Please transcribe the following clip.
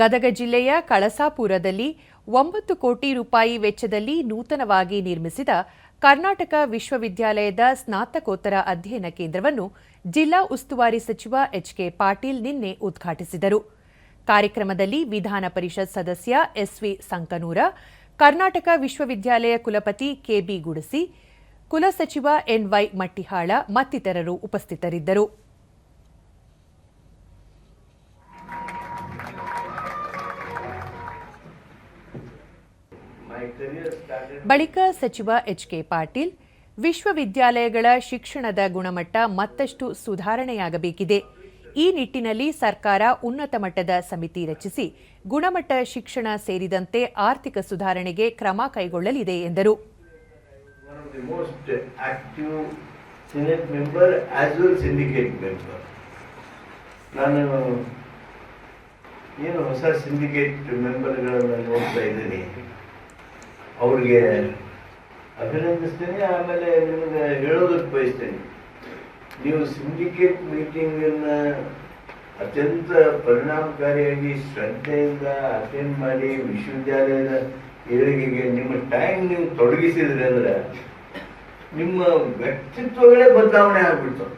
ಗದಗ ಜಿಲ್ಲೆಯ ಕಳಸಾಪುರದಲ್ಲಿ ಒಂಬತ್ತು ಕೋಟಿ ರೂಪಾಯಿ ವೆಚ್ಚದಲ್ಲಿ ನೂತನವಾಗಿ ನಿರ್ಮಿಸಿದ ಕರ್ನಾಟಕ ವಿಶ್ವವಿದ್ಯಾಲಯದ ಸ್ನಾತಕೋತ್ತರ ಅಧ್ಯಯನ ಕೇಂದ್ರವನ್ನು ಜಿಲ್ಲಾ ಉಸ್ತುವಾರಿ ಸಚಿವ ಎಚ್ಕೆ ಪಾಟೀಲ್ ನಿನ್ನೆ ಉದ್ಘಾಟಿಸಿದರು. ಕಾರ್ಯಕ್ರಮದಲ್ಲಿ ವಿಧಾನ ಪರಿಷತ್ ಸದಸ್ಯ ಎಸ್ವಿ ಸಂಕನೂರ, ಕರ್ನಾಟಕ ವಿಶ್ವವಿದ್ಯಾಲಯ ಕುಲಪತಿ ಕೆಬಿ ಗುಡಸಿ, ಕುಲಸಚಿವ ಎನ್ವೈ ಮಟ್ಟಿಹಾಳ ಮತ್ತಿತರರು ಉಪಸ್ಥಿತರಿದ್ದರು. ಬಳಿಕ ಸಚಿವ ಎಚ್ಕೆ ಪಾಟೀಲ್, ವಿಶ್ವವಿದ್ಯಾಲಯಗಳ ಶಿಕ್ಷಣದ ಗುಣಮಟ್ಟ ಮತ್ತಷ್ಟು ಸುಧಾರಣೆಯಾಗಬೇಕಿದೆ. ಈ ನಿಟ್ಟಿನಲ್ಲಿ ಸರ್ಕಾರ ಉನ್ನತ ಮಟ್ಟದ ಸಮಿತಿ ರಚಿಸಿ, ಗುಣಮಟ್ಟ ಶಿಕ್ಷಣ ಸೇರಿದಂತೆ ಆರ್ಥಿಕ ಸುಧಾರಣೆಗೆ ಕ್ರಮ ಕೈಗೊಳ್ಳಲಿದೆ ಎಂದರು. ಏನು ಹೊಸ ಸಿಂಡಿಕೇಟ್ ಮೆಂಬರ್ಗಳನ್ನು ನೋಡ್ತಾ ಇದ್ದೀನಿ. ಅವ್ರಿಗೆ ಅಭಿನಂದಿಸ್ತೇನೆ, ಆಮೇಲೆ ನಿಮಗೆ ಹೇಳೋದಕ್ಕೆ ಬಯಸ್ತೇನೆ. ನೀವು ಸಿಂಡಿಕೇಟ್ ಮೀಟಿಂಗನ್ನು ಅತ್ಯಂತ ಪರಿಣಾಮಕಾರಿಯಾಗಿ ಶ್ರದ್ಧೆಯಿಂದ ಅಟೆಂಡ್ ಮಾಡಿ ವಿಶ್ವವಿದ್ಯಾಲಯದ ಏಳಿಗೆಗೆ ನಿಮ್ಮ ಟೈಮ್ ನೀವು ತೊಡಗಿಸಿದ್ರಿ ಅಂದ್ರೆ ನಿಮ್ಮ ವ್ಯಕ್ತಿತ್ವಗಳೇ ಬದಲಾವಣೆ ಆಗ್ಬಿಡ್ತಾವೆ